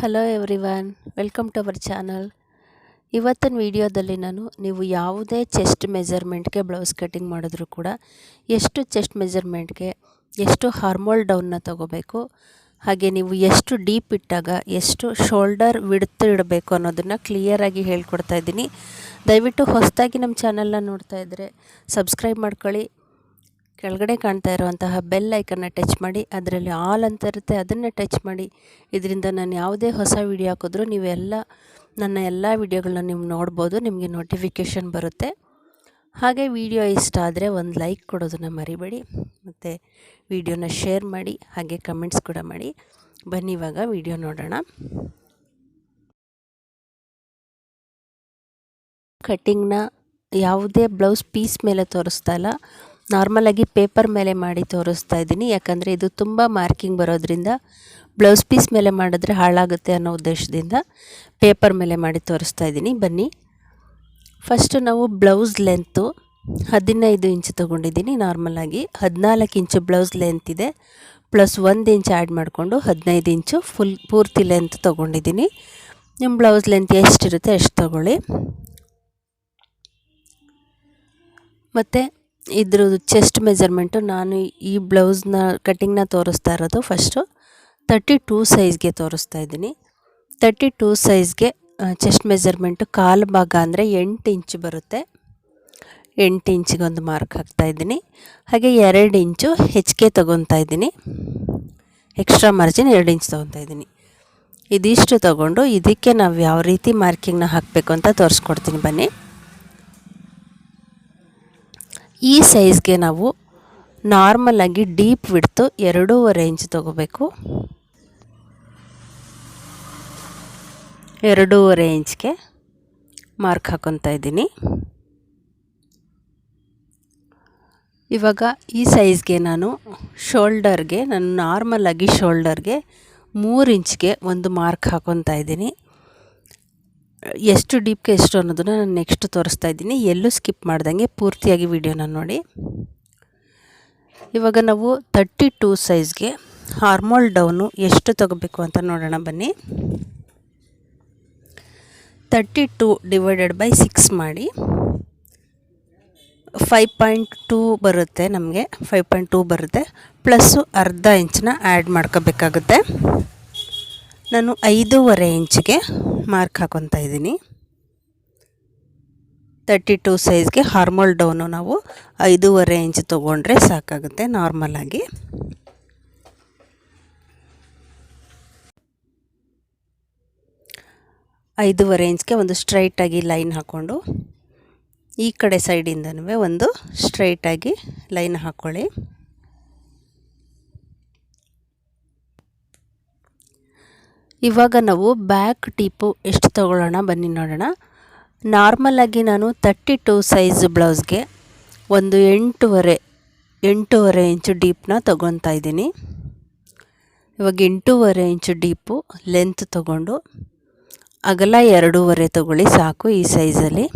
Hello everyone welcome to our channel ಇವತ್ತಿನ ವಿಡಿಯೋದಲ್ಲಿ ನಾನು ನೀವು ಯಾವುದೇ ಚೆಸ್ಟ್ ಮೆಜರ್ಮೆಂಟ್ಗೆ ಬ್ಲೌಸ್ ಕಟ್ಟಿಂಗ್ ಮಾಡಿದ್ರೂ ಕೂಡ ಎಷ್ಟು ಚೆಸ್ಟ್ ಮೆಜರ್ಮೆಂಟ್ಗೆ ಎಷ್ಟು ಹಾರ್ಮೋಲ್ ಡೌನ್ನ ತಗೋಬೇಕು, ಹಾಗೆ ನೀವು ಎಷ್ಟು ಡೀಪ್ ಇಟ್ಟಾಗ ಎಷ್ಟು ಶೋಲ್ಡರ್ ವಿಡ್ತ್ ಇಡಬೇಕು ಅನ್ನೋದನ್ನು ಕ್ಲಿಯರಾಗಿ ಹೇಳ್ಕೊಡ್ತಾ ಇದ್ದೀನಿ. ದಯವಿಟ್ಟು ಹೊಸದಾಗಿ ನಮ್ಮ ಚಾನಲ್ನ ನೋಡ್ತಾ ಇದ್ದರೆ ಸಬ್ಸ್ಕ್ರೈಬ್ ಮಾಡ್ಕೊಳ್ಳಿ. ಕೆಳಗಡೆ ಕಾಣ್ತಾ ಇರುವಂತಹ ಬೆಲ್ ಐಕನ್ನ ಟಚ್ ಮಾಡಿ, ಅದರಲ್ಲಿ ಆಲ್ ಅಂತ ಇರುತ್ತೆ, ಅದನ್ನು ಟಚ್ ಮಾಡಿ. ಇದರಿಂದ ನಾನು ಯಾವುದೇ ಹೊಸ ವಿಡಿಯೋ ಹಾಕಿದ್ರೂ ನೀವೆಲ್ಲ ನನ್ನ ಎಲ್ಲ ವಿಡಿಯೋಗಳನ್ನ ನೀವು ನೋಡ್ಬೋದು, ನಿಮಗೆ ನೋಟಿಫಿಕೇಷನ್ ಬರುತ್ತೆ. ಹಾಗೆ ವಿಡಿಯೋ ಇಷ್ಟ ಆದರೆ ಒಂದು ಲೈಕ್ ಕೊಡೋದನ್ನು ಮರಿಬೇಡಿ, ಮತ್ತು ವಿಡಿಯೋನ ಶೇರ್ ಮಾಡಿ, ಹಾಗೆ ಕಮೆಂಟ್ಸ್ ಕೂಡ ಮಾಡಿ. ಬನ್ನಿ ಇವಾಗ ವಿಡಿಯೋ ನೋಡೋಣ. ಕಟ್ಟಿಂಗ್ನ ಯಾವುದೇ ಬ್ಲೌಸ್ ಪೀಸ್ ಮೇಲೆ ತೋರಿಸ್ತಾ ಇಲ್ಲ. ನಾರ್ಮಲಾಗಿ ಪೇಪರ್ ಮೇಲೆ ಮಾಡಿ ತೋರಿಸ್ತಾ ಇದ್ದೀನಿ. ಯಾಕಂದರೆ ಇದು ತುಂಬ ಮಾರ್ಕಿಂಗ್ ಬರೋದ್ರಿಂದ ಬ್ಲೌಸ್ ಪೀಸ್ ಮೇಲೆ ಮಾಡಿದ್ರೆ ಹಾಳಾಗುತ್ತೆ ಅನ್ನೋ ಉದ್ದೇಶದಿಂದ ಪೇಪರ್ ಮೇಲೆ ಮಾಡಿ ತೋರಿಸ್ತಾ ಇದ್ದೀನಿ. ಬನ್ನಿ. ಫಸ್ಟು ನಾವು ಬ್ಲೌಸ್ ಲೆಂತು ಹದಿನೈದು ಇಂಚ್ ತೊಗೊಂಡಿದ್ದೀನಿ ನಾರ್ಮಲಾಗಿ ಹದಿನಾಲ್ಕು ಇಂಚು ಬ್ಲೌಸ್ ಲೆಂತ್ ಇದೆ. ಪ್ಲಸ್ ಒಂದು ಇಂಚ್ ಆ್ಯಡ್ ಮಾಡಿಕೊಂಡು ಹದಿನೈದು ಇಂಚು ಫುಲ್ ಪೂರ್ತಿ ಲೆಂತ್ ತೊಗೊಂಡಿದ್ದೀನಿ. ನಿಮ್ಮ ಬ್ಲೌಸ್ ಲೆಂತ್ ಎಷ್ಟಿರುತ್ತೆ ಅಷ್ಟು ತೊಗೊಳ್ಳಿ. ಮತ್ತು ಇದ್ರದ್ದು ಚೆಸ್ಟ್ ಮೆಜರ್ಮೆಂಟು ನಾನು ಈ ಬ್ಲೌಸ್ನ ಕಟ್ಟಿಂಗ್ನ ತೋರಿಸ್ತಾ ಇರೋದು ಫಸ್ಟು ತರ್ಟಿ ಟೂ ಸೈಜ್ಗೆ ತೋರಿಸ್ತಾ ಇದ್ದೀನಿ. ತರ್ಟಿ ಟೂ ಸೈಜ್ಗೆ ಚೆಸ್ಟ್ ಮೆಜರ್ಮೆಂಟು ಕಾಲು ಭಾಗ ಅಂದರೆ ಎಂಟು ಇಂಚು ಬರುತ್ತೆ. ಎಂಟು ಇಂಚಿಗೆ ಒಂದು ಮಾರ್ಕ್ ಹಾಕ್ತಾ ಇದ್ದೀನಿ. ಹಾಗೆ ಎರಡು ಇಂಚು ಹೆಚ್ಚಿಗೆ ತೊಗೊತಾ ಇದ್ದೀನಿ. ಎಕ್ಸ್ಟ್ರಾ ಮಾರ್ಜಿನ್ ಎರಡು ಇಂಚ್ ತೊಗೊತಾ ಇದ್ದೀನಿ. ಇದಿಷ್ಟು ತೊಗೊಂಡು ಇದಕ್ಕೆ ನಾವು ಯಾವ ರೀತಿ ಮಾರ್ಕಿಂಗ್ನ ಹಾಕಬೇಕು ಅಂತ ತೋರಿಸ್ಕೊಡ್ತೀನಿ ಬನ್ನಿ. ಈ ಸೈಜ್ಗೆ ನಾವು ನಾರ್ಮಲಾಗಿ ಡೀಪ್ ವಿಡ್ತು ಎರಡೂವರೆ ಇಂಚ್ ತೊಗೋಬೇಕು. ಎರಡೂವರೆ ಇಂಚ್ಗೆ ಮಾರ್ಕ್ ಹಾಕೊತಾ ಇದ್ದೀನಿ. ಇವಾಗ ಈ ಸೈಜ್ಗೆ ನಾನು ಶೋಲ್ಡರ್ಗೆ ನಾನು ನಾರ್ಮಲಾಗಿ ಶೋಲ್ಡರ್ಗೆ ಮೂರು ಇಂಚ್ಗೆ ಒಂದು ಮಾರ್ಕ್ ಹಾಕೊತಾ ಇದ್ದೀನಿ. ಎಷ್ಟು ಡೀಪ್ಗೆ ಎಷ್ಟು ಅನ್ನೋದನ್ನು ನಾನು ನೆಕ್ಸ್ಟ್ ತೋರಿಸ್ತಾ ಇದ್ದೀನಿ. ಎಲ್ಲೂ ಸ್ಕಿಪ್ ಮಾಡ್ದಂಗೆ ಪೂರ್ತಿಯಾಗಿ ವಿಡಿಯೋನ ನೋಡಿ. ಇವಾಗ ನಾವು ತರ್ಟಿ ಟೂ ಸೈಜ್ಗೆ ಹಾರ್ಮೋಲ್ ಡೌನು ಎಷ್ಟು ತಗೋಬೇಕು ಅಂತ ನೋಡೋಣ ಬನ್ನಿ. Thirty two divided by six ಮಾಡಿ ಫೈವ್ ಪಾಯಿಂಟ್ ಟೂ ಬರುತ್ತೆ ನಮಗೆ. ಫೈವ್ ಪಾಯಿಂಟ್ ಟೂ ಬರುತ್ತೆ. ಪ್ಲಸ್ಸು ಅರ್ಧ ಇಂಚನ್ನ ಆ್ಯಡ್ ಮಾಡ್ಕೋಬೇಕಾಗುತ್ತೆ. ನಾನು ಐದೂವರೆ ಇಂಚಿಗೆ ಮಾರ್ಕ್ ಹಾಕೊತಾ ಇದ್ದೀನಿ. ತರ್ಟಿ ಟು ಸೈಜ್ಗೆ ಹಾರ್ಮಲ್ ಡೌನು ನಾವು ಐದೂವರೆ ಇಂಚ್ ತೊಗೊಂಡ್ರೆ ಸಾಕಾಗುತ್ತೆ ನಾರ್ಮಲಾಗಿ ಐದೂವರೆ ಇಂಚ್ಗೆ ಒಂದು ಸ್ಟ್ರೈಟಾಗಿ ಲೈನ್ ಹಾಕ್ಕೊಂಡು ಈ ಕಡೆ ಸೈಡಿಂದನೂ ಒಂದು ಸ್ಟ್ರೈಟಾಗಿ ಲೈನ್ ಹಾಕ್ಕೊಳ್ಳಿ ಇವಾಗ ನಾವು ಬ್ಯಾಕ್ ಟೀಪು ಎಷ್ಟು ತೊಗೊಳ್ಳೋಣ ಬನ್ನಿ ನೋಡೋಣ. ನಾರ್ಮಲಾಗಿ ನಾನು ತರ್ಟಿ ಟು ಸೈಜ್ ಬ್ಲೌಸ್ಗೆ ಒಂದು ಎಂಟೂವರೆ ಎಂಟೂವರೆ ಇಂಚು ಡೀಪ್ನ ತೊಗೊತಾ ಇದ್ದೀನಿ. ಇವಾಗ ಎಂಟೂವರೆ ಇಂಚು ಡೀಪು ಲೆಂತ್ ತೊಗೊಂಡು ಅಗಲ ಎರಡೂವರೆ ತೊಗೊಳ್ಳಿ ಸಾಕು ಈ ಸೈಜಲ್ಲಿ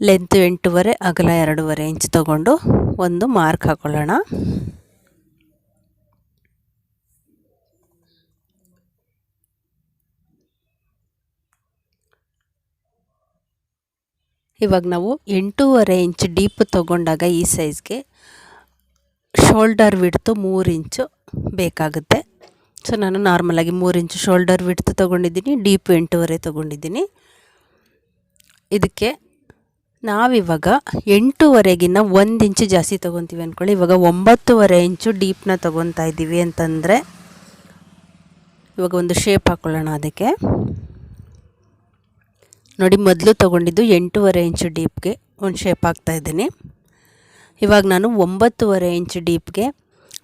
ಲೆಂತ್ ಎಂಟೂವರೆ, ಅಗಲ ಎರಡೂವರೆ ಇಂಚ್ ತೊಗೊಂಡು ಒಂದು ಮಾರ್ಕ್ ಹಾಕೊಳ್ಳೋಣ. ಇವಾಗ ನಾವು ಎಂಟೂವರೆ ಇಂಚ್ ಡೀಪ್ ತೊಗೊಂಡಾಗ ಈ ಸೈಜ್ಗೆ ಶೋಲ್ಡರ್ ವಿಡ್ತು ಮೂರು ಇಂಚು ಬೇಕಾಗುತ್ತೆ. ಸೊ ನಾನು ನಾರ್ಮಲಾಗಿ ಮೂರು ಇಂಚು ಶೋಲ್ಡರ್ ವಿಡ್ತು ತೊಗೊಂಡಿದ್ದೀನಿ, ಡೀಪ್ ಎಂಟೂವರೆ ತೊಗೊಂಡಿದ್ದೀನಿ. ಇದಕ್ಕೆ ನಾವಿವಾಗ ಎಂಟೂವರೆಗಿನ್ನ ಒಂದು ಇಂಚು ಜಾಸ್ತಿ ತೊಗೊತೀವಿ ಅಂದ್ಕೊಳ್ಳಿ ಇವಾಗ ಒಂಬತ್ತುವರೆ ಇಂಚು ಡೀಪ್ನ ತೊಗೊತಾ ಇದ್ದೀವಿ ಅಂತಂದರೆ ಇವಾಗ ಒಂದು ಶೇಪ್ ಹಾಕ್ಕೊಳ್ಳೋಣ ಅದಕ್ಕೆ. ನೋಡಿ, ಮೊದಲು ತೊಗೊಂಡಿದ್ದು ಎಂಟೂವರೆ ಇಂಚು ಡೀಪ್ಗೆ ಒಂದು ಶೇಪ್ ಇದ್ದೀನಿ. ಇವಾಗ ನಾನು ಒಂಬತ್ತುವರೆ ಇಂಚು ಡೀಪ್ಗೆ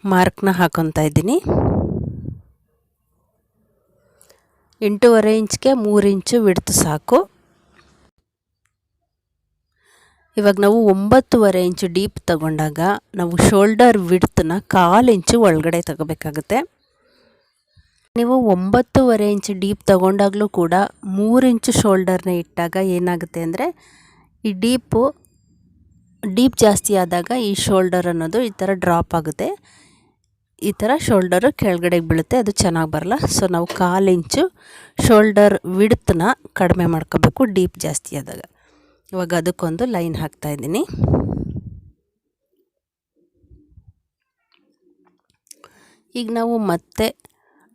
ಮಾರ್ಕ್ನ ಹಾಕೊತಾ ಇದ್ದೀನಿ. ಎಂಟೂವರೆ ಇಂಚ್ಗೆ ಮೂರು ಇಂಚು ಬಿಡ್ತು ಸಾಕು. ಇವಾಗ ನಾವು ಒಂಬತ್ತುವರೆ ಇಂಚು ಡೀಪ್ ತಗೊಂಡಾಗ ನಾವು ಶೋಲ್ಡರ್ ವಿಡ್ತನ್ನ ಕಾಲು ಇಂಚು ಒಳಗಡೆ ತಗೋಬೇಕಾಗುತ್ತೆ. ನೀವು ಒಂಬತ್ತುವರೆ ಇಂಚ್ ಡೀಪ್ ತೊಗೊಂಡಾಗಲೂ ಕೂಡ ಮೂರು ಇಂಚು ಶೋಲ್ಡರ್ನ ಇಟ್ಟಾಗ ಏನಾಗುತ್ತೆ ಅಂದರೆ, ಈ ಡೀಪು, ಡೀಪ್ ಜಾಸ್ತಿ ಆದಾಗ ಈ ಶೋಲ್ಡರ್ ಅನ್ನೋದು ಈ ಥರ ಡ್ರಾಪ್ ಆಗುತ್ತೆ. ಈ ಥರ ಶೋಲ್ಡರು ಕೆಳಗಡೆಗೆ ಬೀಳುತ್ತೆ, ಅದು ಚೆನ್ನಾಗಿ ಬರಲ್ಲ. ಸೊ, ನಾವು ಕಾಲು ಇಂಚು ಶೋಲ್ಡರ್ ವಿಡ್ತನ್ನ ಕಡಿಮೆ ಮಾಡ್ಕೋಬೇಕು ಡೀಪ್ ಜಾಸ್ತಿ ಆದಾಗ. ಇವಾಗ ಅದಕ್ಕೊಂದು ಲೈನ್ ಹಾಕ್ತಾಯಿದ್ದೀನಿ ಈಗ ನಾವು ಮತ್ತೆ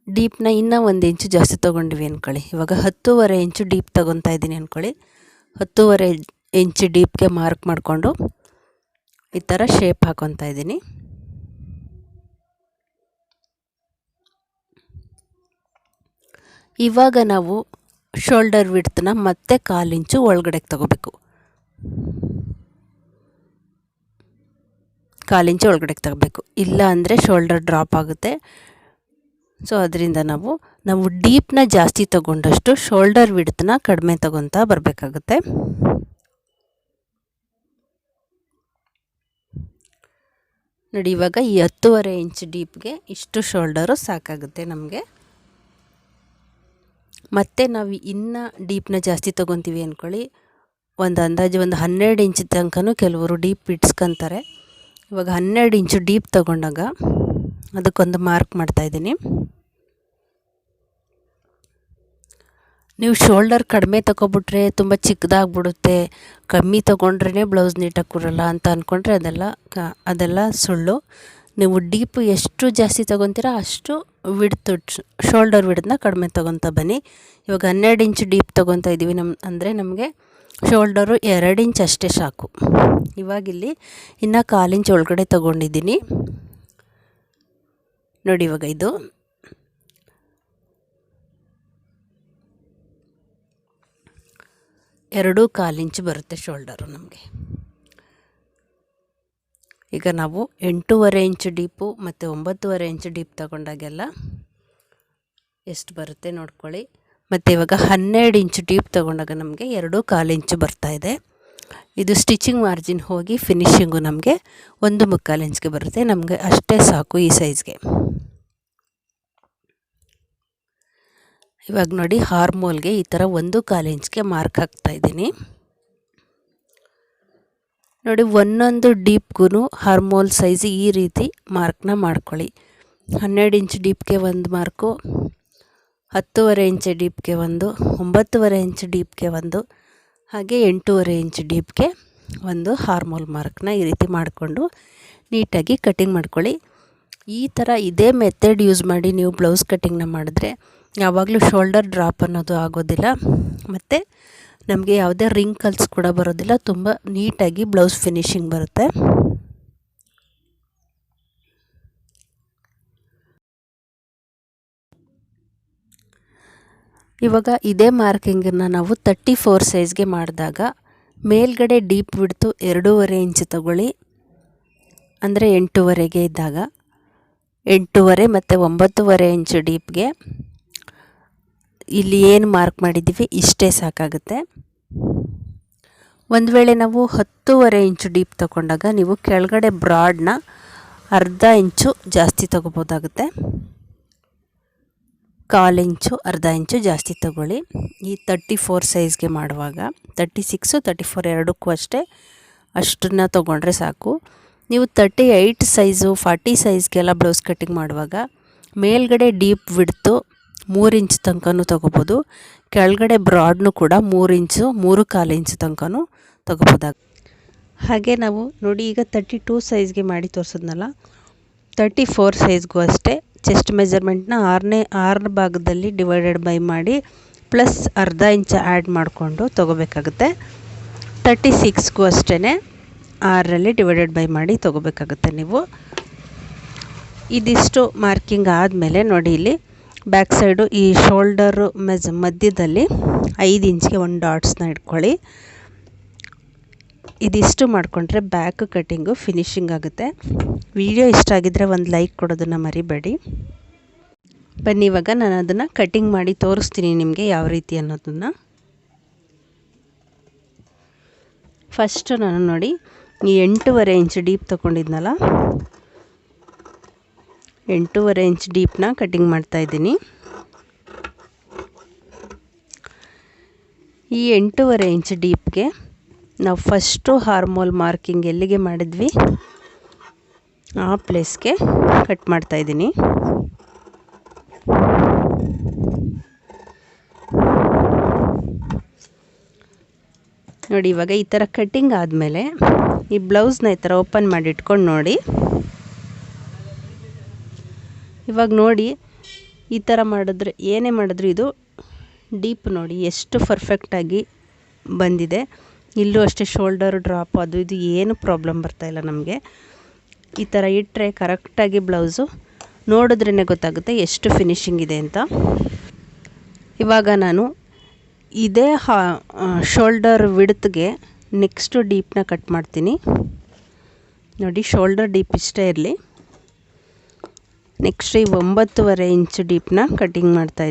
ಡೀಪ್ನ ಇನ್ನೂ ಒಂದು ಇಂಚು ಜಾಸ್ತಿ ತೊಗೊಂಡಿವಿ ಅಂದ್ಕೊಳ್ಳಿ ಇವಾಗ ಹತ್ತೂವರೆ ಇಂಚು ಡೀಪ್ ತೊಗೊತಾ ಇದ್ದೀನಿ ಅಂದ್ಕೊಳ್ಳಿ ಹತ್ತೂವರೆ ಇಂಚು ಡೀಪ್ಗೆ ಮಾರ್ಕ್ ಮಾಡಿಕೊಂಡು ಈ ಥರ ಶೇಪ್ ಹಾಕೊತಾ ಇದ್ದೀನಿ. ಇವಾಗ ನಾವು ಶೋಲ್ಡರ್ ವಿಡ್ತನ್ನ ಮತ್ತೆ ಕಾಲು ಇಂಚು ಒಳಗಡೆಗೆ ತಗೋಬೇಕು. ಕಾಲು ಇಂಚು ಒಳಗಡೆಗೆ ತಗೋಬೇಕು. ಇಲ್ಲ ಅಂದರೆ ಶೋಲ್ಡರ್ ಡ್ರಾಪ್ ಆಗುತ್ತೆ. ಸೊ ಅದರಿಂದ ನಾವು ನಾವು ಡೀಪ್ನ ಜಾಸ್ತಿ ತಗೊಂಡಷ್ಟು ಶೋಲ್ಡರ್ ವಿಡ್ತನ್ನ ಕಡಿಮೆ ತಗೊತಾ ಬರಬೇಕಾಗುತ್ತೆ. ನೋಡಿ, ಇವಾಗ ಈ ಹತ್ತುವರೆ ಇಂಚ್ ಡೀಪ್ಗೆ ಇಷ್ಟು ಶೋಲ್ಡರು ಸಾಕಾಗುತ್ತೆ ನಮಗೆ. ಮತ್ತು ನಾವು ಇನ್ನು ಡೀಪ್ನ ಜಾಸ್ತಿ ತೊಗೊತೀವಿ ಅಂದ್ಕೊಳ್ಳಿ ಒಂದು ಅಂದಾಜು ಒಂದು ಹನ್ನೆರಡು ಇಂಚ್ ತನಕನೂ ಕೆಲವರು ಡೀಪ್ ಇಡ್ಸ್ಕೊತಾರೆ ಇವಾಗ ಹನ್ನೆರಡು ಇಂಚು ಡೀಪ್ ತೊಗೊಂಡಾಗ ಅದಕ್ಕೊಂದು ಮಾರ್ಕ್ ಮಾಡ್ತಾಯಿದ್ದೀನಿ ನೀವು ಶೋಲ್ಡರ್ ಕಡಿಮೆ ತೊಗೊಬಿಟ್ರೆ ತುಂಬ ಚಿಕ್ಕದಾಗ್ಬಿಡುತ್ತೆ, ಕಮ್ಮಿ ತೊಗೊಂಡ್ರೇ ಬ್ಲೌಸ್ ನೀಟಾಗಿ ಕೂರಲ್ಲ ಅಂತ ಅಂದ್ಕೊಂಡ್ರೆ ಅದೆಲ್ಲ ಅದೆಲ್ಲ ಸುಳ್ಳು. ನೀವು ಡೀಪ್ ಎಷ್ಟು ಜಾಸ್ತಿ ತೊಗೊತೀರ ಅಷ್ಟು ವಿಡ್ತು, ಶೋಲ್ಡರ್ ವಿಡ್ದನ್ನ ಕಡಿಮೆ ತೊಗೊತ ಬನ್ನಿ. ಇವಾಗ ಹನ್ನೆರಡು ಇಂಚ್ ಡೀಪ್ ತೊಗೊತಾ ಇದ್ದೀವಿ ನಮ್ಮ ಅಂದರೆ ನಮಗೆ ಶೋಲ್ಡರು ಎರಡು ಇಂಚ್ ಅಷ್ಟೇ ಸಾಕು. ಇವಾಗಿಲ್ಲಿ ಇನ್ನು ಕಾಲಿಂಚ್ ಒಳಗಡೆ ತೊಗೊಂಡಿದ್ದೀನಿ. ನೋಡಿ ಇವಾಗ ಇದು. ಎರಡೂ ಕಾಲು ಇಂಚು ಬರುತ್ತೆ ಶೋಲ್ಡರು ನಮಗೆ. ಈಗ ನಾವು ಎಂಟೂವರೆ ಇಂಚು ಡೀಪು ಮತ್ತು ಒಂಬತ್ತುವರೆ ಇಂಚು ಡೀಪ್ ತಗೊಂಡಾಗೆಲ್ಲ ಎಷ್ಟು ಬರುತ್ತೆ ನೋಡ್ಕೊಳ್ಳಿ. ಮತ್ತು ಇವಾಗ ಹನ್ನೆರಡು ಇಂಚು ಡೀಪ್ ತಗೊಂಡಾಗ ನಮಗೆ ಎರಡು ಕಾಲಿಂಚು ಬರ್ತಾ ಬರ್ತಾಯಿದೆ ಇದು ಸ್ಟಿಚಿಂಗ್ ಮಾರ್ಜಿನ್ ಹೋಗಿ ಫಿನಿಶಿಂಗು ನಮಗೆ ಒಂದು ಮುಕ್ಕಾಲು ಇಂಚ್ಗೆ ಬರುತ್ತೆ. ನಮಗೆ ಅಷ್ಟೇ ಸಾಕು ಈ ಸೈಜ್ಗೆ ಇವಾಗ ನೋಡಿ ಹಾರ್ಮೋಲ್ಗೆ ಈ ಥರ ಒಂದು ಕಾಲು ಇಂಚ್ಗೆ ಮಾರ್ಕ್ ಹಾಕ್ತಾಯಿದ್ದೀನಿ ನೋಡಿ ಒಂದೊಂದು ಡೀಪ್ಗೂ ಹಾರ್ಮೋಲ್ ಸೈಜ್ ಈ ರೀತಿ ಮಾರ್ಕ್ನ ಮಾಡ್ಕೊಳ್ಳಿ. ಹನ್ನೆರಡು ಇಂಚ್ ಡೀಪ್ಗೆ ಒಂದು ಮಾರ್ಕು ಹತ್ತುವರೆ ಇಂಚ್ ಡೀಪ್ಗೆ ಒಂದು, ಒಂಬತ್ತುವರೆ ಇಂಚ್ ಡೀಪ್ಗೆ ಒಂದು ಹಾಗೆ ಎಂಟೂವರೆ ಇಂಚ್ ಡೀಪ್ಗೆ ಒಂದು ಹಾರ್ಮೋಲ್ ಮಾರ್ಕ್ನ ಈ ರೀತಿ ಮಾಡಿಕೊಂಡು ನೀಟಾಗಿ ಕಟ್ಟಿಂಗ್ ಮಾಡ್ಕೊಳ್ಳಿ. ಈ ಥರ ಇದೇ ಮೆಥಡ್ ಯೂಸ್ ಮಾಡಿ ನೀವು ಬ್ಲೌಸ್ ಕಟ್ಟಿಂಗ್ನ ಮಾಡಿದ್ರೆ ಯಾವಾಗಲೂ ಶೋಲ್ಡರ್ ಡ್ರಾಪ್ ಅನ್ನೋದು ಆಗೋದಿಲ್ಲ. ಮತ್ತು ನಮಗೆ ಯಾವುದೇ ರಿಂಕಲ್ಸ್ ಕೂಡ ಬರೋದಿಲ್ಲ. ತುಂಬ ನೀಟಾಗಿ ಬ್ಲೌಸ್ ಫಿನಿಶಿಂಗ್ ಬರುತ್ತೆ. ಇವಾಗ ಇದೇ ಮಾರ್ಕಿಂಗನ್ನು ನಾವು ತರ್ಟಿ ಫೋರ್ ಸೈಜ್ಗೆ ಮಾಡಿದಾಗ ಮೇಲ್ಗಡೆ ಡೀಪ್ ಬಿಡ್ತು ಎರಡೂವರೆ ಇಂಚ್ ತಗೊಳ್ಳಿ. ಅಂದರೆ ಎಂಟೂವರೆಗೆ ಇದ್ದಾಗ ಎಂಟೂವರೆ ಮತ್ತು ಒಂಬತ್ತುವರೆ ಇಂಚು ಡೀಪ್ಗೆ ಇಲ್ಲಿ ಏನು ಮಾರ್ಕ್ ಮಾಡಿದ್ದೀವಿ ಇಷ್ಟೇ ಸಾಕಾಗುತ್ತೆ. ಒಂದು ವೇಳೆ ನಾವು ಹತ್ತೂವರೆ ಇಂಚು ಡೀಪ್ ತಗೊಂಡಾಗ ನೀವು ಕೆಳಗಡೆ ಬ್ರಾಡ್ನ ಅರ್ಧ ಇಂಚು ಜಾಸ್ತಿ ತಗೋಬೋದಾಗುತ್ತೆ. ಕಾಲು ಇಂಚು, ಅರ್ಧ ಇಂಚು ಜಾಸ್ತಿ ತಗೊಳ್ಳಿ. ಈ ತರ್ಟಿ ಫೋರ್ ಸೈಜ್ಗೆ ಮಾಡುವಾಗ ತರ್ಟಿ ಸಿಕ್ಸು ತರ್ಟಿ ಫೋರ್ ಎರಡಕ್ಕೂ ಅಷ್ಟೇ ಅಷ್ಟನ್ನ ತೊಗೊಂಡ್ರೆ ಸಾಕು. ನೀವು ತರ್ಟಿ ಏಯ್ಟ್ ಸೈಜು ಫಾರ್ಟಿ ಸೈಜ್ಗೆಲ್ಲ ಬ್ಲೌಸ್ ಕಟ್ಟಿಂಗ್ ಮಾಡುವಾಗ, ಮೇಲ್ಗಡೆ ಡೀಪ್ ಬಿಡ್ತು ಮೂರು ಇಂಚ್ ತನಕನೂ ತೊಗೋಬೋದು. ಕೆಳಗಡೆ ಬ್ರಾಡ್ನು ಕೂಡ ಮೂರು ಇಂಚು, ಮೂರು ಕಾಲು ಇಂಚು ತನಕನೂ ತೊಗೋಬೋದಾಗ ಹಾಗೆ ನಾವು ನೋಡಿ ಈಗ ತರ್ಟಿ ಟೂ ಸೈಜ್ಗೆ ಮಾಡಿ ತೋರಿಸಿದ್ನಲ್ಲ ತರ್ಟಿ ಫೋರ್ ಸೈಜ್ಗೂ ಅಷ್ಟೇ. ಚೆಸ್ಟ್ ಮೆಜರ್ಮೆಂಟ್ನ ಆರನೇ ಆರನೇ ಭಾಗದಲ್ಲಿ ಡಿವೈಡೆಡ್ ಬೈ ಮಾಡಿ ಪ್ಲಸ್ ಅರ್ಧ ಇಂಚ ಆ್ಯಡ್ ಮಾಡಿಕೊಂಡು ತೊಗೋಬೇಕಾಗುತ್ತೆ. ತರ್ಟಿ ಸಿಕ್ಸ್ಗೂ ಅಷ್ಟೇ ಆರರಲ್ಲಿ ಡಿವೈಡೆಡ್ ಬೈ ಮಾಡಿ ತೊಗೋಬೇಕಾಗುತ್ತೆ ನೀವು. ಇದಿಷ್ಟು ಮಾರ್ಕಿಂಗ್ ಆದಮೇಲೆ ನೋಡಿ ಇಲ್ಲಿ ಬ್ಯಾಕ್ ಸೈಡು ಈ ಶೋಲ್ಡರು ಮೆಜ್ ಮಧ್ಯದಲ್ಲಿ ಐದು ಇಂಚ್ಗೆ ಒಂದು ಡಾಟ್ಸ್ನ ಇಟ್ಕೊಳ್ಳಿ. ಇದಿಷ್ಟು ಮಾಡಿಕೊಂಡ್ರೆ ಬ್ಯಾಕ್ ಕಟ್ಟಿಂಗು ಫಿನಿಶಿಂಗ್ ಆಗುತ್ತೆ. ವಿಡಿಯೋ ಇಷ್ಟ ಆಗಿದ್ದರೆ ಒಂದು ಲೈಕ್ ಕೊಡೋದನ್ನು ಮರಿಬೇಡಿ. ಬನ್ನಿ, ಇವಾಗ ನಾನು ಅದನ್ನು ಕಟ್ಟಿಂಗ್ ಮಾಡಿ ತೋರಿಸ್ತೀನಿ ನಿಮಗೆ ಯಾವ ರೀತಿ ಅನ್ನೋದನ್ನು. ಫಸ್ಟು ನಾನು ನೋಡಿ, ಈ ಎಂಟೂವರೆ ಇಂಚ್ ಡೀಪ್ ತೊಗೊಂಡಿದ್ನಲ್ಲ? ಎಂಟೂವರೆ ಇಂಚ್ ಡೀಪ್ನ ಕಟ್ಟಿಂಗ್ ಮಾಡ್ತಾಯಿದ್ದೀನಿ ಈ ಎಂಟೂವರೆ ಇಂಚ್ ಡೀಪ್ಗೆ ನಾವು ಫಸ್ಟು ಹಾರ್ಮೋಲ್ ಮಾರ್ಕಿಂಗ್ ಎಲ್ಲಿಗೆ ಮಾಡಿದ್ವಿ? ಆ ಪ್ಲೇಸ್ಗೆ ಕಟ್ ಮಾಡ್ತಾಯಿದ್ದೀನಿ ನೋಡಿ, ಇವಾಗ ಈ ಥರ ಕಟ್ಟಿಂಗ್ ಆದಮೇಲೆ ಈ ಬ್ಲೌಸ್ನ ಈ ಥರ ಓಪನ್ ಮಾಡಿ ಇಟ್ಕೊಂಡು ನೋಡಿ. ಇವಾಗ ನೋಡಿ, ಈ ಥರ ಮಾಡಿದ್ರೆ ಏನೇ ಮಾಡಿದ್ರು ಇದು ಡೀಪ್ ನೋಡಿ, ಎಷ್ಟು ಪರ್ಫೆಕ್ಟಾಗಿ ಬಂದಿದೆ. ಇಲ್ಲೂ ಅಷ್ಟೇ ಶೋಲ್ಡರ್ ಡ್ರಾಪ್ ಅದು ಇದು ಏನು ಪ್ರಾಬ್ಲಮ್ ಬರ್ತಾಯಿಲ್ಲ ನಮಗೆ. ಈ ಥರ ಇಟ್ಟರೆ ಕರೆಕ್ಟಾಗಿ ಬ್ಲೌಸು ನೋಡಿದ್ರೇ ಗೊತ್ತಾಗುತ್ತೆ ಎಷ್ಟು ಫಿನಿಶಿಂಗ್ ಇದೆ ಅಂತ. ಇವಾಗ ನಾನು ಇದೇ ಹಾ ಶೋಲ್ಡರ್ ವಿಡ್ತ್ಗೆ ನೆಕ್ಸ್ಟು ಡೀಪ್ನ ಕಟ್ ಮಾಡ್ತೀನಿ. ನೋಡಿ ಶೋಲ್ಡರ್ ಡೀಪ್ ಇಷ್ಟೇ ಇರಲಿ. ನೆಕ್ಸ್ಟ್ ಈ ಒಂಬತ್ತುವರೆ ಇಂಚು ಡೀಪ್ನ ಕಟ್ಟಿಂಗ್ ಮಾಡ್ತಾ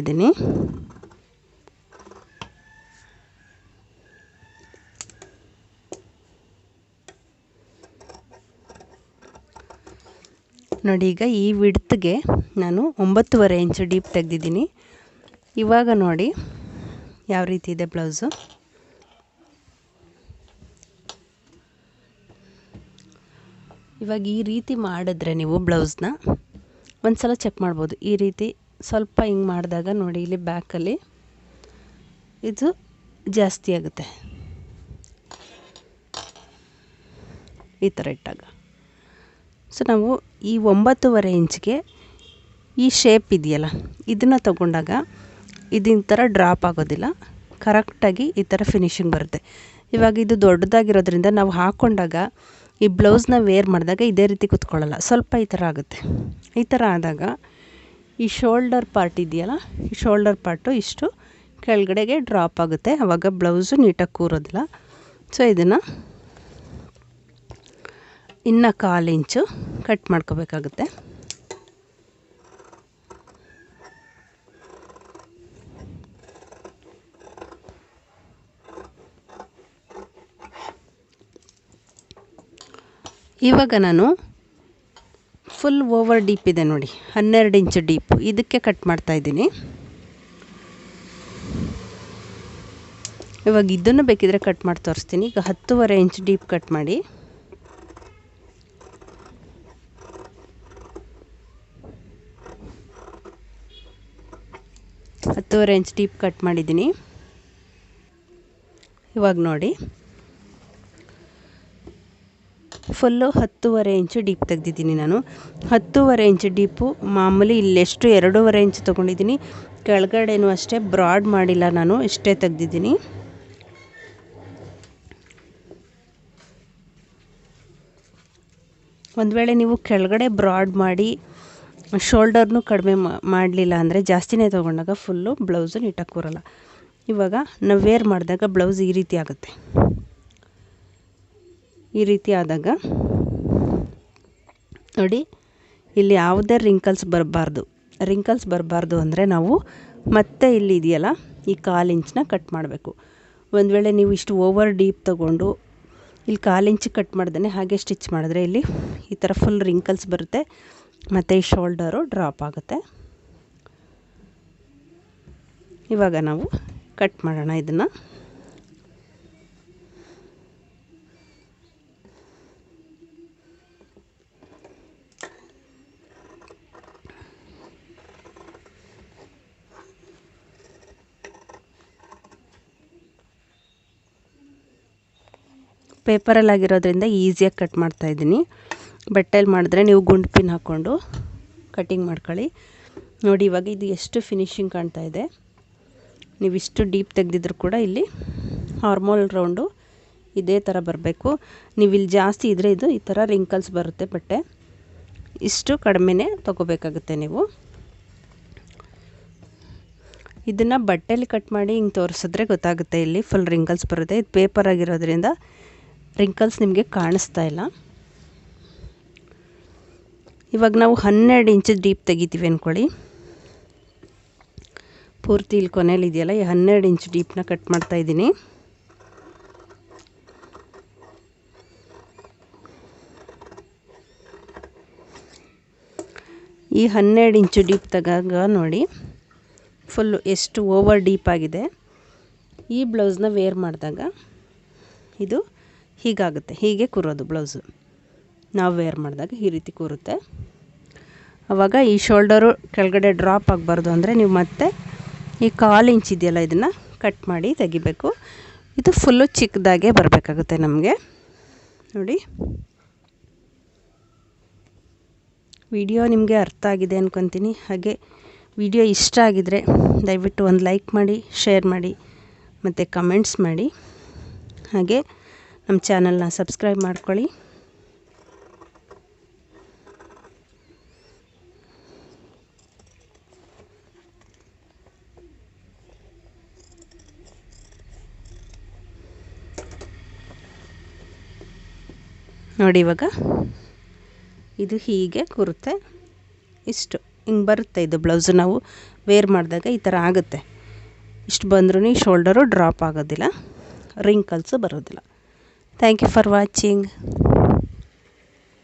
ನೋಡಿ, ಈಗ ಈ ವಿಡ್ತ್ಗೆ ನಾನು ಒಂಬತ್ತುವರೆ ಇಂಚು ಡೀಪ್ ತೆಗೆದಿದ್ದೀನಿ. ಇವಾಗ ನೋಡಿ, ಯಾವ ರೀತಿ ಇದೆ ಬ್ಲೌಸು ಇವಾಗ ಈ ರೀತಿ ಮಾಡಿದ್ರೆ ನೀವು ಬ್ಲೌಸ್ನ ಒಂದು ಸಲ ಚೆಕ್ ಮಾಡ್ಬೋದು. ಈ ರೀತಿ ಸ್ವಲ್ಪ ಹಿಂಗೆ ಮಾಡಿದಾಗ ನೋಡಿ, ಇಲ್ಲಿ ಬ್ಯಾಕಲ್ಲಿ ಇದು ಜಾಸ್ತಿ ಆಗುತ್ತೆ. ಈ ಥರ ಇಟ್ಟಾಗ. ಸೊ ನಾವು ಈ ಒಂಬತ್ತುವರೆ ಇಂಚಿಗೆ ಈ ಶೇಪ್ ಇದೆಯಲ್ಲ, ಇದನ್ನು ತಗೊಂಡಾಗ ಇದಿನ ಥರ ಡ್ರಾಪ್ ಆಗೋದಿಲ್ಲ. ಕರೆಕ್ಟಾಗಿ ಈ ಥರ ಫಿನಿಶಿಂಗ್ ಬರುತ್ತೆ. ಇವಾಗ ಇದು ದೊಡ್ಡದಾಗಿರೋದ್ರಿಂದ ನಾವು ಹಾಕ್ಕೊಂಡಾಗ ಈ ಬ್ಲೌಸ್ನ ವೇರ್ ಮಾಡಿದಾಗ ಇದೇ ರೀತಿ ಕೂತ್ಕೊಳ್ಳಲ್ಲ, ಸ್ವಲ್ಪ ಈ ಥರ ಆಗುತ್ತೆ. ಈ ಥರ ಆದಾಗ ಈ ಶೋಲ್ಡರ್ ಪಾರ್ಟ್ ಇದೆಯಲ್ಲ, ಈ ಶೋಲ್ಡರ್ ಪಾರ್ಟು ಇಷ್ಟು ಕೆಳಗಡೆಗೆ ಡ್ರಾಪ್ ಆಗುತ್ತೆ. ಆವಾಗ ಬ್ಲೌಸು ನೀಟಾಗಿ ಕೂರೋದಿಲ್ಲ. ಸೊ ಇದನ್ನು ಇನ್ನು ಕಾಲು ಇಂಚು ಕಟ್ ಮಾಡ್ಕೋಬೇಕಾಗುತ್ತೆ. ಇವಾಗ ನಾನು ಫುಲ್ ಓವರ್ ಡೀಪ್ ಇದೆ ನೋಡಿ, ಹನ್ನೆರಡು ಇಂಚು ಡೀಪು ಇದಕ್ಕೆ ಕಟ್ ಮಾಡ್ತಾ ಇದ್ದೀನಿ. ಇವಾಗ ಇದನ್ನು ಬೇಕಿದ್ರೆ ಕಟ್ ಮಾಡಿ ತೋರಿಸ್ತೀನಿ. ಈಗ ಹತ್ತುವರೆ ಇಂಚ್ ಡೀಪ್ ಕಟ್ ಮಾಡಿ. ಹತ್ತುವರೆ ಇಂಚ್ ಡೀಪ್ ಕಟ್ ಮಾಡಿದ್ದೀನಿ. ಇವಾಗ ನೋಡಿ. ಫುಲ್ಲು ಹತ್ತುವರೆ ಇಂಚು ಡೀಪ್ ತೆಗೆದಿದ್ದೀನಿ ನಾನು. ಹತ್ತುವರೆ ಇಂಚು ಡೀಪು ಮಾಮೂಲಿ ಇಲ್ಲೆಷ್ಟು ಎರಡೂವರೆ ಇಂಚು ತೊಗೊಂಡಿದ್ದೀನಿ. ಕೆಳಗಡೆನೂ ಅಷ್ಟೇ ಬ್ರಾಡ್ ಮಾಡಿಲ್ಲ ನಾನು, ಇಷ್ಟೇ ತೆಗೆದಿದ್ದೀನಿ. ಒಂದು ವೇಳೆ ನೀವು ಕೆಳಗಡೆ ಬ್ರಾಡ್ ಮಾಡಿ ಶೋಲ್ಡರ್ನು ಕಡಿಮೆ ಮಾಡಲಿಲ್ಲ ಅಂದರೆ ಜಾಸ್ತಿನೇ ತೊಗೊಂಡಾಗ ಫುಲ್ಲು ಬ್ಲೌಸು ನೀಟಾಗಿ ಕೂರಲ್ಲ. ಇವಾಗ ನಾವು ವೇರ್ ಮಾಡಿದಾಗ ಬ್ಲೌಸ್ ಈ ರೀತಿ ಆಗುತ್ತೆ. ಈ ರೀತಿ ಆದಾಗ ನೋಡಿ, ಇಲ್ಲಿ ಯಾವುದೇ ರಿಂಕಲ್ಸ್ ಬರಬಾರ್ದು. ರಿಂಕಲ್ಸ್ ಬರಬಾರ್ದು ಅಂದರೆ ನಾವು ಮತ್ತೆ ಇಲ್ಲಿ ಇದೆಯಲ್ಲ, ಈ ಕಾಲು ಇಂಚನ್ನ ಕಟ್ ಮಾಡಬೇಕು. ಒಂದು ವೇಳೆ ನೀವು ಇಷ್ಟು ಓವರ್ ಡೀಪ್ ತೊಗೊಂಡು ಇಲ್ಲಿ ಕಾಲು ಇಂಚು ಕಟ್ ಮಾಡ್ದೇ ಹಾಗೆ ಸ್ಟಿಚ್ ಮಾಡಿದ್ರೆ ಇಲ್ಲಿ ಈ ಥರ ಫುಲ್ ರಿಂಕಲ್ಸ್ ಬರುತ್ತೆ. ಮತ್ತು ಈ ಶೋಲ್ಡರು ಡ್ರಾಪ್ ಆಗುತ್ತೆ. ಇವಾಗ ನಾವು ಕಟ್ ಮಾಡೋಣ ಇದನ್ನು. ಪೇಪರಲ್ಲಿ ಆಗಿರೋದ್ರಿಂದ ಈಸಿಯಾಗಿ ಕಟ್ ಮಾಡ್ತಾಯಿದ್ದೀನಿ ಬಟ್ಟೆಯಲ್ಲಿ ಮಾಡಿದ್ರೆ ನೀವು ಗುಂಡು ಪಿನ್ ಹಾಕ್ಕೊಂಡು ಕಟ್ಟಿಂಗ್ ಮಾಡ್ಕೊಳ್ಳಿ. ನೋಡಿ, ಇವಾಗ ಇದು ಎಷ್ಟು ಫಿನಿಶಿಂಗ್ ಕಾಣ್ತಾ ಇದೆ. ನೀವು ಇಷ್ಟು ಡೀಪ್ ತೆಗೆದಿದ್ರು ಕೂಡ ಇಲ್ಲಿ ಹಾರ್ಮೋಲ್ ರೌಂಡು ಇದೇ ಥರ ಬರಬೇಕು. ನೀವು ಇಲ್ಲಿ ಜಾಸ್ತಿ ಇದ್ದರೆ ಇದು ಈ ಥರ ರಿಂಕಲ್ಸ್ ಬರುತ್ತೆ ಬಟ್ಟೆ. ಇಷ್ಟು ಕಡಿಮೆನೇ ತೊಗೋಬೇಕಾಗುತ್ತೆ ನೀವು. ಇದನ್ನು ಬಟ್ಟೆಲಿ ಕಟ್ ಮಾಡಿ ಹಿಂಗೆ ತೋರಿಸಿದ್ರೆ ಗೊತ್ತಾಗುತ್ತೆ ಇಲ್ಲಿ ಫುಲ್ ರಿಂಕಲ್ಸ್ ಬರುತ್ತೆ. ಇದು ಪೇಪರ್ ಆಗಿರೋದ್ರಿಂದ ರಿಂಕಲ್ಸ್ ನಿಮಗೆ ಕಾಣಿಸ್ತಾ ಇಲ್ಲ. ಇವಾಗ ನಾವು ಹನ್ನೆರಡು ಇಂಚು ಡೀಪ್ ತೆಗಿತೀವಿ ಅಂದ್ಕೊಳ್ಳಿ ಪೂರ್ತಿ ಇಲ್ಲಿ ಕೊನೆಯಲ್ಲಿ ಇದೆಯಲ್ಲ, ಈ ಹನ್ನೆರಡು ಇಂಚು ಡೀಪ್ನ ಕಟ್ ಮಾಡ್ತಾ ಇದ್ದೀನಿ. ಈ ಹನ್ನೆರಡು ಇಂಚು ಡೀಪ್ ತೆಗಾಗ ನೋಡಿ ಫುಲ್ಲು ಎಷ್ಟು ಓವರ್ ಡೀಪ್ ಆಗಿದೆ. ಈ ಬ್ಲೌಸ್ನ ವೇರ್ ಮಾಡಿದಾಗ ಇದು ಹೀಗಾಗುತ್ತೆ, ಹೀಗೆ ಕೂರೋದು ಬ್ಲೌಸು ನಾವು ವೇರ್ ಮಾಡಿದಾಗ ಈ ರೀತಿ ಕೂರುತ್ತೆ. ಆವಾಗ ಈ ಶೋಲ್ಡರು ಕೆಳಗಡೆ ಡ್ರಾಪ್ ಆಗಬಾರ್ದು ಅಂದರೆ ನೀವು ಮತ್ತೆ ಈ ಕಾಲು ಇಂಚ್ ಇದೆಯಲ್ಲ ಇದನ್ನು ಕಟ್ ಮಾಡಿ ತೆಗಿಬೇಕು. ಇದು ಫುಲ್ಲು ಚಿಕ್ಕದಾಗೆ ಬರಬೇಕಾಗುತ್ತೆ ನಮಗೆ. ನೋಡಿ. ವಿಡಿಯೋ ನಿಮಗೆ ಅರ್ಥ ಆಗಿದೆ ಅಂದ್ಕೊತೀನಿ ಹಾಗೆ ವಿಡಿಯೋ ಇಷ್ಟ ಆಗಿದರೆ ದಯವಿಟ್ಟು ಒಂದು ಲೈಕ್ ಮಾಡಿ ಶೇರ್ ಮಾಡಿ, ಮತ್ತು ಕಮೆಂಟ್ಸ್ ಮಾಡಿ. ಹಾಗೆ ನಮ್ಮ ಚಾನಲ್ನ ಸಬ್ಸ್ಕ್ರೈಬ್ ಮಾಡ್ಕೊಳ್ಳಿ. ನೋಡಿ ಇವಾಗ. ಇದು ಹೀಗೆ ಕೂರುತ್ತೆ. ಇಷ್ಟು. ಹಿಂಗೆ ಬರುತ್ತೆ ಇದು ಬ್ಲೌಸು ನಾವು ವೇರ್ ಮಾಡಿದಾಗ ಈ ಥರ ಆಗುತ್ತೆ. ಇಷ್ಟು ಬಂದ್ರೂ ಶೋಲ್ಡರು ಡ್ರಾಪ್ ಆಗೋದಿಲ್ಲ. ರಿಂಕಲ್ಸು ಬರೋದಿಲ್ಲ. Thank you for watching